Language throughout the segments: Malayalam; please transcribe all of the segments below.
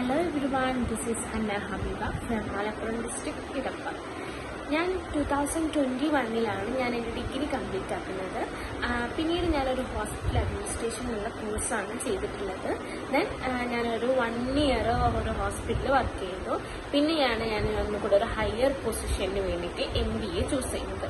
everyone, this is Anna Habeeba from Malappuram district ഇടപ്പ ഞാൻ ടു തൗസൻഡ് ട്വന്റി വണ്ണിലാണ് ഞാൻ എന്റെ ഡിഗ്രി കംപ്ലീറ്റ് ആക്കുന്നത് പിന്നീട് ഞാനൊരു ഹോസ്പിറ്റൽ അഡ്മിനിസ്ട്രേഷനുള്ള കോഴ്സാണ് ചെയ്തിട്ടുള്ളത്. ദെൻ ഞാനൊരു വൺ ഇയർ ഒരു ഹോസ്പിറ്റലിൽ വർക്ക് ചെയ്തു. പിന്നെയാണ് ഞാൻ ഒന്നുകൂടെ ഒരു ഹയർ പൊസിഷന് വേണ്ടിയിട്ട് എം ബി എ ചൂസ് ചെയ്യുന്നത്.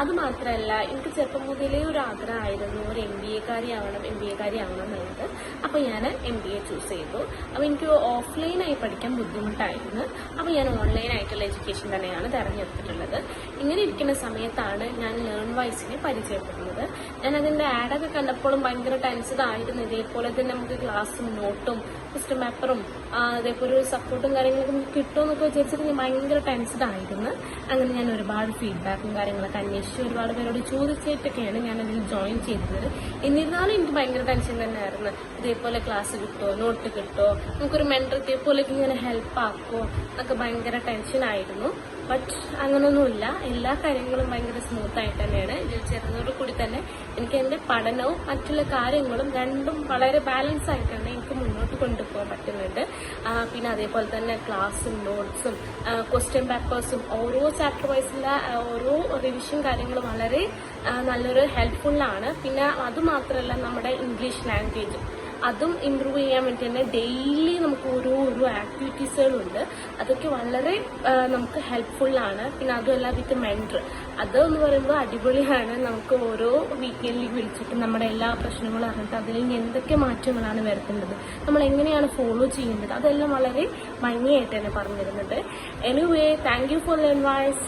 അത് മാത്രമല്ല എനിക്ക് ചെറുപ്പം മുതലേ ഒരു ആഗ്രഹമായിരുന്നു ഒരു എം ബി എക്കാരി ആവണം എം ബി എക്കാരി ആവണം എന്നുള്ളത് അപ്പോൾ ഞാൻ എം ബി എ ചൂസ് ചെയ്തു. അപ്പോൾ എനിക്ക് ഓഫ്ലൈനായി പഠിക്കാൻ ബുദ്ധിമുട്ടായിരുന്നു. അപ്പോൾ ഞാൻ ഓൺലൈനായിട്ടുള്ള എഡ്യൂക്കേഷൻ തന്നെയാണ് തിരഞ്ഞെടുത്തിട്ടുള്ളത്. ഇങ്ങനെ ഇരിക്കുന്ന സമയത്താണ് ഞാൻ ലേൺ വൈസിനെ പരിചയപ്പെടുന്നത്. ഞാൻ അതിന്റെ ആഡൊക്കെ കണ്ടപ്പോഴും ഭയങ്കര ടെൻസ്ഡ് ആയിരുന്നു. ഇതേപോലെ തന്നെ നമുക്ക് ക്ലാസ്സും നോട്ടും സിസ്റ്റം പേപ്പറും അതേപോലെ ഒരു സപ്പോർട്ടും കാര്യങ്ങളൊക്കെ നമുക്ക് കിട്ടുമെന്നൊക്കെ വിചാരിച്ചിട്ട് ഞാൻ ഭയങ്കര ടെൻസ്ഡ് ആയിരുന്നു അങ്ങനെ ഞാൻ ഒരുപാട് ഫീഡ്ബാക്കും കാര്യങ്ങളൊക്കെ അന്വേഷിച്ച് ഒരുപാട് പേരോട് ചോദിച്ചിട്ടൊക്കെയാണ് ഞാൻ അതിൽ ജോയിൻ ചെയ്തത് എന്നിരുന്നാലും എനിക്ക് ഭയങ്കര ടെൻഷൻ തന്നെയായിരുന്നു. ഇതേപോലെ ക്ലാസ് കിട്ടോ നോട്ട് കിട്ടുമോ നമുക്കൊരു മെന്റർ ഇതേപോലെ ഇങ്ങനെ ഹെൽപ്പ് ആക്കുമോ എന്നൊക്കെ ഭയങ്കര ടെൻഷനായിരുന്നു ബട്ട് അങ്ങനൊന്നുമില്ല. എല്ലാ കാര്യങ്ങളും ഭയങ്കര സ്മൂത്ത് ആയിട്ട് തന്നെയാണ്. ഇതിൽ ചേർന്നതോട് കൂടി തന്നെ എനിക്ക് എന്റെ പഠനവും മറ്റുള്ള കാര്യങ്ങളും രണ്ടും വളരെ ബാലൻസ് ആയിട്ടാണ് എനിക്ക് മുന്നോട്ട് കൊണ്ടുപോകാൻ പറ്റുന്നുണ്ട്. പിന്നെ അതേപോലെ തന്നെ ക്ലാസ്സും നോട്ട്സും ക്വസ്റ്റ്യൻ പേപ്പേഴ്സും ഓരോ ചാപ്റ്റർ വൈസിന്റെ ഓരോ റിവിഷൻ കാര്യങ്ങളും വളരെ നല്ലൊരു ഹെൽപ്ഫുള്ളാണ് പിന്നെ അതുമാത്രമല്ല നമ്മുടെ ഇംഗ്ലീഷ് ലാംഗ്വേജ് അതും ഇമ്പ്രൂവ് ചെയ്യാൻ വേണ്ടി തന്നെ ഡെയിലി നമുക്ക് ഓരോ ഓരോ ആക്ടിവിറ്റീസുകളുണ്ട് അതൊക്കെ വളരെ നമുക്ക് ഹെൽപ്ഫുള്ളാണ് പിന്നെ അതുമല്ല വിത്ത് മെന്റർ അത് എന്ന് പറയുമ്പോൾ അടിപൊളിയാണ്. നമുക്ക് ഓരോ വീക്കെൻഡിൽ വിളിച്ചിട്ട് നമ്മുടെ എല്ലാ പ്രശ്നങ്ങളും അറിഞ്ഞിട്ട് അതിൽ നിന്ന് എന്തൊക്കെ മാറ്റങ്ങളാണ് വരുത്തേണ്ടത് നമ്മൾ എങ്ങനെയാണ് ഫോളോ ചെയ്യേണ്ടത് അതെല്ലാം വളരെ ഭംഗിയായിട്ട് തന്നെ പറഞ്ഞിരുന്നത്. Anyway thank you for the wise